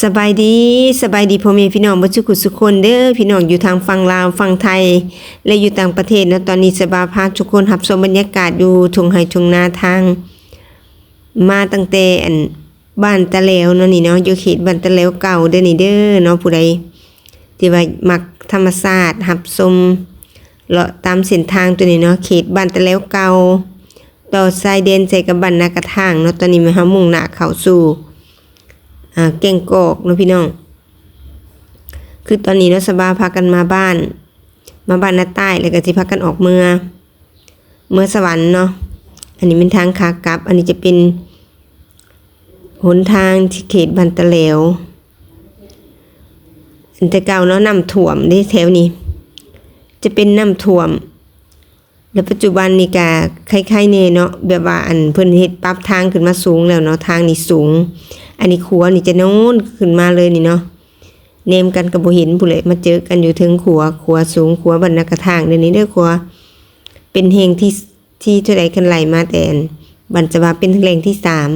สบายดีสบายดีพ่อแม่พี่น้องบ่ทุกคนทุกคนเด้อพี่น้องอยู่ทางฝั่งลาวฝั่งไทย และอยู่ต่างประเทศนะตอนนี้สบายพาทุกคนรับชมบรรยากาศอยู่ทงไร่ทุ่งนาทาง มาตั้งแต่อันบ้านตะเลวเนาะนี่เนาะอยู่เขตบ้านตะเลวเก่าเด้อนี่เด้อเนาะผู้ใดที่ว่ามักธรรมชาสติรับชมเลาะตามเส้นทางตัวนี้เนาะเขตบ้านตะเลวเก่าต่อชายแดนใส่กับบ้านนากระทางเนาะตอนนี้มันเฮามุ่งหน้าเข้าสู่ อ่าแก่งกอกเนาะพี่น้อง คือตอนนี้เนาะสบาพากันมาบ้าน มาบ้านนาใต้แล้วก็สิพากันออกเมือ เมื่อสวรรค์เนาะอันนี้เป็นทางขากลับ อันนี้จะเป็นหนทางที่เขตบันตะเหลวอันแต่เก่าเนาะน้ำท่วมที่แถวนี้ จะเป็นน้ำท่วม แล้วปัจจุบันนี่กคล้ายๆเนเนาะแบบว่าอันเพิ่นเฮ็ดปรับทางขึ้นมาสูงแล้วเนาะทางนี่สูง อันนี้ขัวนี่จะโน้นขึ้นมาเลยนี่เนาะเนมกันกับบห็นผู้เลยมาเจอกันอยู่ถึงขัวขัวสูงขัวบรรณากระทางเดี๋ยวนี้เด้อขัวเป็นเพลงที่ที่เท่าใดกันไหลมาแต่นบันจะมาเป็นเพลงที่สาม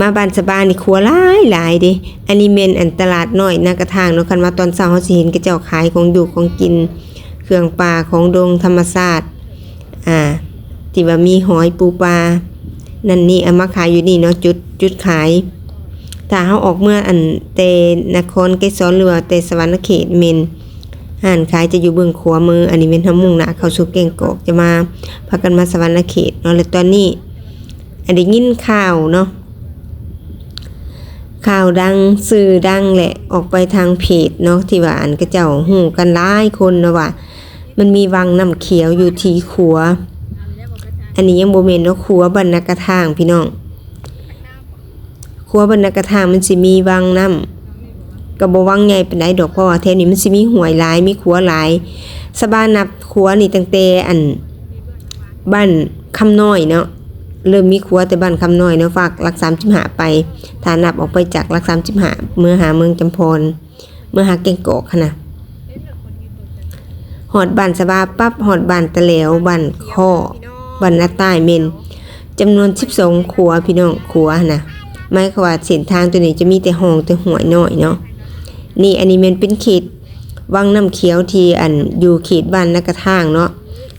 มาบ้านสบานนี่ขัวหลายหลายดิอันนี้เมนอันตลาดน้อยนากระทางเนาะคันมาตอนเช้าเฮาสิเห็นกระเจ้าขายของอยู่ของกิน เครื่องปลาของดงธรรมศาสตร์ อ่าที่ว่ามีหอยปูปลา นั่นนี่เอามาขายอยู่นี่เนาะจุดจุดขาย ถ้าเฮาออกเมื่ออันเตนครไกสอนหรือเตสวรรณเขตเมนห้านขายจะอยู่เบื้องขวามืออันนี้เป็นทำมุ่งหน้าเขาสู่แก่งกอกจะมาพากันมาสวรรณเขตเนาะแล้วตอนนี้ อันนี้ยินข่าวเนาะข่าวดังสื่อดังแหละออกไปทางเพจเนาะที่ว่าอันกระเจ้าหูกันหลายคนเนาะว่า มันมีวังน้ำเขียวอยู่ที่ขัว อันนี้ยังโบเมนเนาะครัวบรรณกระทางพี่น้องครัวบรรณกระทางมันสิมีวังน้ำกับบวังใหญ่เป็นไดดอกเพราะว่าแถวนี้มันสิมีหวยหลายมีครัวหลายสบานับครัวนี่ตั้งแต่อันบ้านคำน้อยเนาะเริ่มมีครัวแต่บ้านคำน้อยเนาะฝากหลักสามจิมหาไปถ้านับออกไปจากหลักสามจิมหาเมื่อหาเมืองจำพรเมื่อหาเก่งกอกค่ะนะหอดบานสบาปั๊บหอดบานตะเหลวบานข้อ บ้านใต้เมนจำนวน 12ขัวพี่น้องขัวนะหมายความว่าเส้นทางตัวนี้จะมีแต่ห้องแต่หัวน้อยเนาะนี่อันนี้แมันเป็นเขตวังน้ำเขียวที่อันอยู่เขตบ้านนักกระทางเนาะ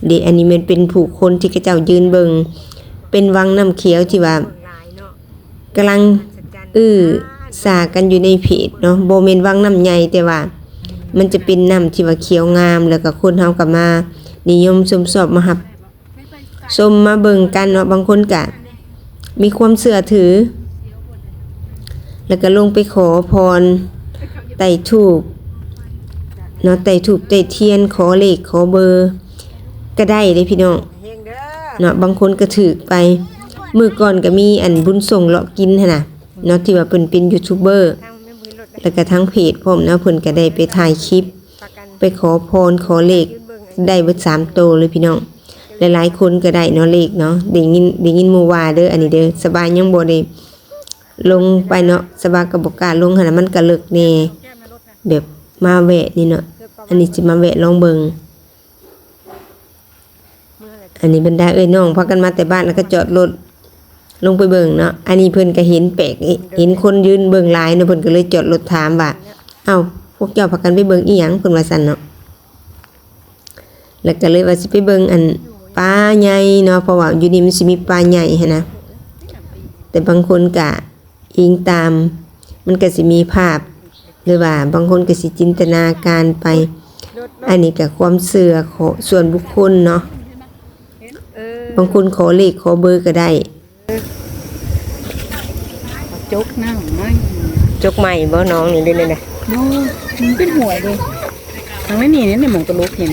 เดยวอันนี้มันเป็นผู้คนที่กระเจ้ายืนเบิงเป็นวังน้ำเขียวที่ว่ากำลังอื้อสากันอยู่ในเพจเนาะโบเมนวังน้ำใหญ่แต่ว่า มันจะเป็นน้ำที่ว่าเขียวงามแล้วก็คนเฮากับมา นิยมชมสอบมาหับ ชมมาเบิ่งกันเนาะบางคนก็มีความเสื่อถือ แล้วก็ลงไปขอพรไต่ถูกเนาะไต่ถูกไต่เทียนขอเลขขอเบอร์ ก็ได้เลยพี่น้องเนาะบางคนก็ถือไปมือก่อนก็มีอันบุญส่งเลาะกินนะเนาะที่ว่าเพิ่นเป็นยูทูบเบอร์แล้วก็ทั้งเพจพมเนาะเพิ่นก็ได้ไปถ่ายคลิป ไปขอพรขอเลขได้เบิดสามโตเลยพี่น้อง หลายๆคนก็ได้เนาะเลขเนาะได้ยินได้ยินมูวาเด้ออันนี้เด้อสบายยังบ่ได้ลงไปเนาะสบายก็บ่กล้าลงหันมันก็เลิกแน่แบบมาแวะนี่เนาะอันนี้สิมาแวะลองเบิงอันนี้บรรดาเอ้ยน้องพากันมาแต่บ้านแล้วก็จอดรถลงไปเบิงเนาะอันนี้เพิ่นก็เห็นแปลกเห็นคนยืนเบิงหลายเนาะเพิ่นก็เลยจอดรถถามว่าเอ้าพวกเจ้าพากันไปเบิงอีหยังเพิ่นว่าซั่นเนาะแล้วก็เลยว่าสิไปเบิงอัน ปลาใหญ่เนาะเพราะว่าอยู่นี่มันสิมีปลาใหญ่หันนะแต่บางคนก็อิงตาม มันก็สิมีภาพ หรือว่าบางคนก็สิจินตนาการไป อันนี้ก็ความเชื่อของส่วนบุคคลเนาะบางคนขอเลขขอเบอร์ก็ได้จกนั่งไม่จกใหม่บ่น้องนี่ได้เลยนะโน้มันเป็นหัวเลยทางนั้นนี่เนี่ยหมองตะลุกเห็น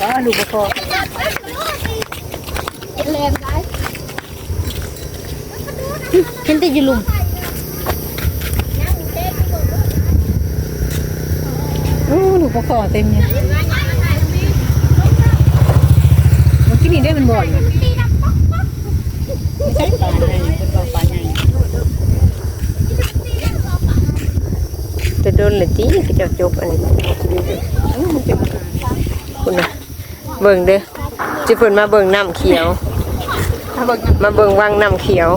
ก็ลูก ประคอเห็นแต่อยู่ลุมโอ้ลูกประคอเต็มเลยเมื่อกี้นี่ได้มันบ่อยไม่ใช่ปลาใหญ่เป็นปลาปลาใหญ่จะโดนเลยตีก็จะจกอันนี้โอ้มันจะมาคุณนะเบิ่งเด้อจิเพิ่นมาเบิ่งน้ำเขียวถ้าเบิก มาเบิ่งวังน้ำเขียว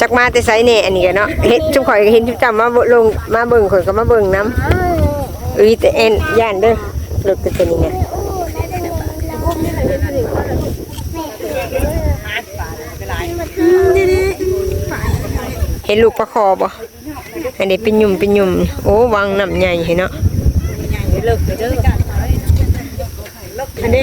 จักมาแต่ไสแน่อันนี้ก็เนาะเฮ็ดจุกข่อยเห็นจุกจำมาบลงมาเบิ่งข่อยก็มาเบิ่งนํเอ้ยแต่แอนย่านเด้อรถตัวนี้เนี่ยเห็นลูกปลาคอบ่อันนี้เป็นหยุ่มเป็นหยุ่มโอ้วางน้ำใหญ่ให้เนาะเลิกไปเด้ออันนี้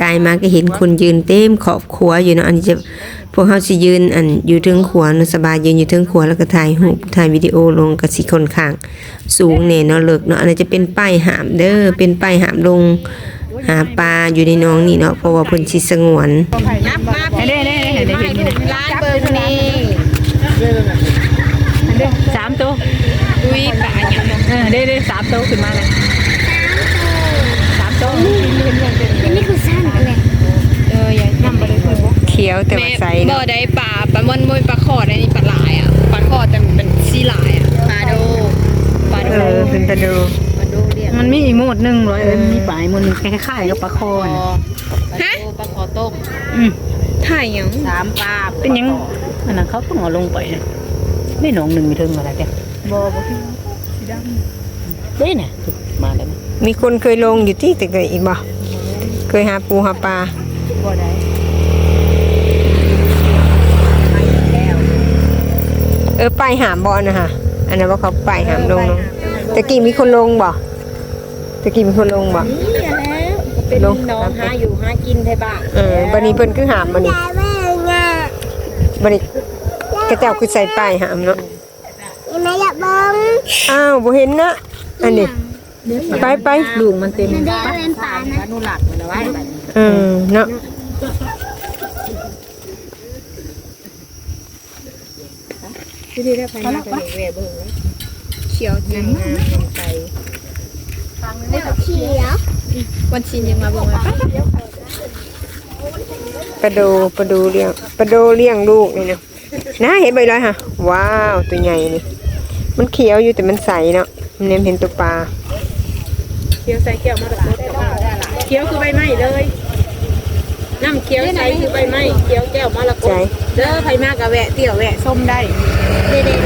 กายมาก็เห็นคนยืนเต็มขอบขัวอยู่เนาะอันนี้จะพวกเฮาสิยืนอันอยู่เทิงขัวเนาะสบายยืนอยู่เทิงขัวแล้วก็ถ่ายรูปถ่ายวิดีโอลงก็สิค่อนข้าง สูงแน่เนาะเลิกเนาะอันนี้จะเป็นป้ายหามเด้อเป็นป้ายหามลงหาปลาอยู่ในน้องนี่เนาะเพราะว่าเพิ่นสิสงวนนับมาเด้เด้เด้เห็นนี่ร้านเบอร์นี้สามตัวอุ้ยป่าอย่างเออเด้เด้สามตัวขึ้นมาเลยสามตัว ยวแต่ว่าใสบ่เนาะได้ปลาปลามันมวยปลาคอดอันนี้ปลาหลายอะปลาคอดแต่มันเป็นสีหลายอะปลาโดปลาโดเออเพิ่นตะดูปลาโดเรียกมันมีอีกหมดหนึ่งร้อยเออมีปลายหมดหนึ่งคล้ายๆกับปลาคอปลานะฮะปลาคอต้มอืมถ่ายหยังสามปลาเป็นหยังอันนั้นเขาต้องเอาลงไปนะไม่หนองหนึ่งมีเทิงอะไรแกบ่บ่สีดำเด้น่ะมาแล้วนะมีคนเคยลงอยู่ที่แต่เกิดอีกบ่เคยหาปูหาปลาบ่ได้ เออป้ายหามบ่นะฮะอันนั้นว่าเขาป้ายหามลงเนาะตะกี้มีคนลงบ่ตะกี้มีคนลงบ่เป็นลง น้องหาอยู่หากินไทบ้านเออบันนี้เพิ่นคือหามบันนี้บันนี้กระเจ้าคือใส่ป้ายหามเนาะยังไม่อยากบ้องอ้าวบ่เห็นนะอันนี้ไปไปลูกมันเต็ม มันได้เป็นปลานะ อนุรักษ์มันเอาไว้บัดนี้เออเนาะ ที่ได้ไปมาไปแหวเบิ่งเขียวจริงนะไปเขียววันชินยังมาเบิ่งมาปะปลาโดปลาโดเลี้ยงปลาโดเลี้ยงลูกนี่เนาะน่าเห็นใบลอยค่ะ ว้าวตัวใหญ่นี่มันเขียวอยู่แต่มันใสเนาะมันเนมเห็นตัวปลาเคี้ยวใส่เคี้ยวมาตะโกนเคี้ยวคือใบไม้เลยน้ำเคี้ยวใส่คือใบไม้เคี้ยวแก้วมะละกใจอเด้อไผมากกะแวะเตี่ยวแวะส้มได้ เด็ด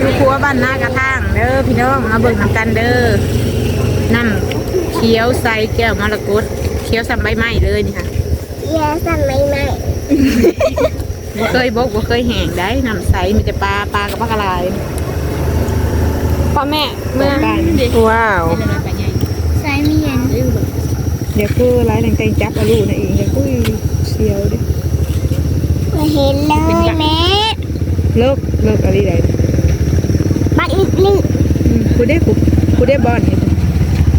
คือครัวบ้านนากระทางเด้อพี่น้องมาเบิ่งน้ำกันเด้อน้ำเคี้ยวใส่แก้วมะละกดเคี้ยวสัมใบไม้เลยนี่ค่ะๆแย่สั่นไม่ไมบ่เคยบกบ่เคยแห้งได้น้ำใสมีแต่ปลาปลากับปลากระลายพ่อแม่เมื่อว้าวใส่เมียนเดี๋ยวคือร้ายแต่งจับอาลูกนะเองเดี๋ยวคุยเชียวด้ไม่เห็นเลยแม่ เลิกเลิกอะไรได้บัดอีกนึงกูได้กูกูได้บอลนี่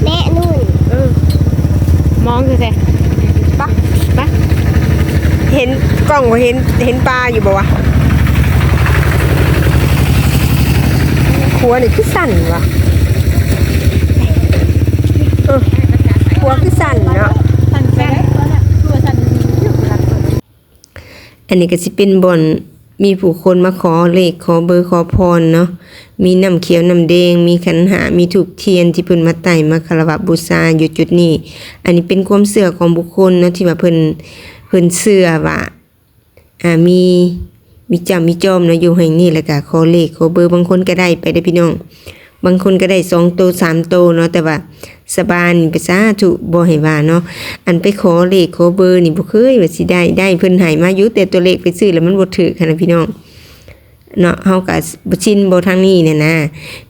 แม่นู่นเออมองคือแท้ปะปะเห็นกล้องบ่เห็นเห็นปลาอยู่บ่วะหัวนี่คือสั่นวะเออหัวคือสั่นเนาะทันไปได้ตัวทันอันนี้ก็สิเป็นบ่อน มีผู้คนมาขอเลขขอเบอร์ขอพรเนาะ มีน้ำเขียวน้ำแดง มีขันหา มีถูกเทียนที่เพิ่นมาไต่มาคารวะบูชาอยู่จุดนี้ อันนี้เป็นความเชื่อของบุคคลเนาะที่ว่าเพิ่นเพิ่นเชื่อว่าอ่ามีมีจ้ามีจอมเนาะอยู่แห่งนี้แล้วก็ขอเลขขอเบอร์บางคนก็ได้ไปได้พี่น้อง บางคนก็ได้สองโตสามโตเนาะแต่ว่า สบานไปสาธุบ่ให้ว่าเนาะอันไปขอเลขขอเบอร์นี่บ่เคยว่าสิได้ได้เพิ่นให้มาอยู่แต่ตัวเลขไปซื้อแล้วมันบ่ถูกค่ะนะพี่น้องเนาะเฮาก็บ่ชินบ่ทางนี้เนี่ยนะ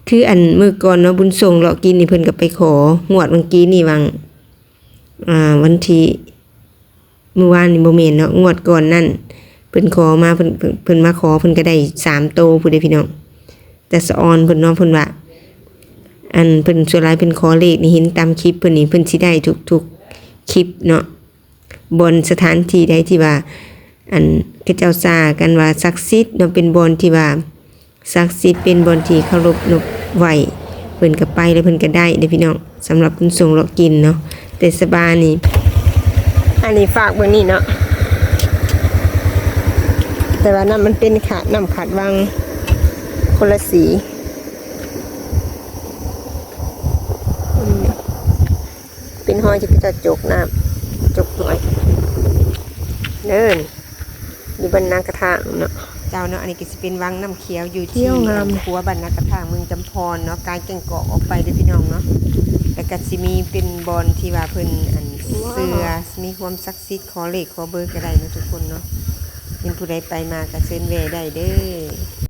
คืออันมื้อก่อนเนาะบุญส่งเลาะกินนี่เพิ่นก็ไปของวดเมื่อกี้นี่วังอ่าวันที่เมื่อวานนี่บ่แม่นเนาะงวดก่อนนั่นเพิ่นขอมาเพิ่นเพิ่นมาขอเพิ่นก็ได้สามโตผู้ใดพี่น้องแต่สะออนเพิ่นเนาะเพิ่นว่า อันเพิ่นส่วนหลายเพิ่นขอเลขนี่เห็นตามคลิปเพิ่นนี่เพิ่นสิได้ทุกๆคลิปเนาะบนสถานที่ใดที่ว่า อันกระเจ้าซากันว่าศักดิ์สิทธิ์เนาะเป็นบนที่ว่าศักดิ์สิทธิ์เป็นบนที่เคารพนบไหวเพิ่นก็ไปแล้วเพิ่นก็ได้เด้อพี่น้องสำหรับคุณส่งเรากินเนาะแต่สบานี่อันนี้ฝากเบิ่งนี่เนาะแต่ว่าน้ำมันเป็นขาดน้ำขาดวังคนละสีอืมเป็นห้ อยที่จะจกน้ำจกหน่อยเดินอยู่บนนากระทางเนาะเจ้าเนาะอันนี้ก็สิเป็นวังน้ำเขียวอยู่ที่ขัวบันนากระทางเมืองจำพรเนาะกลายเก่งเกาะออกไปเด้อพี่น้องเนาะแล้วก็สิมีเป็นบอลที่ว่าเพิ่นอันเสือมีความศักดิ์สิทธิ์ขอเลขขอเบอร์ก็ได้เนาะทุกคนเนาะเป็นผู้ใดไปมาก็เชิญแวะได้เด้อ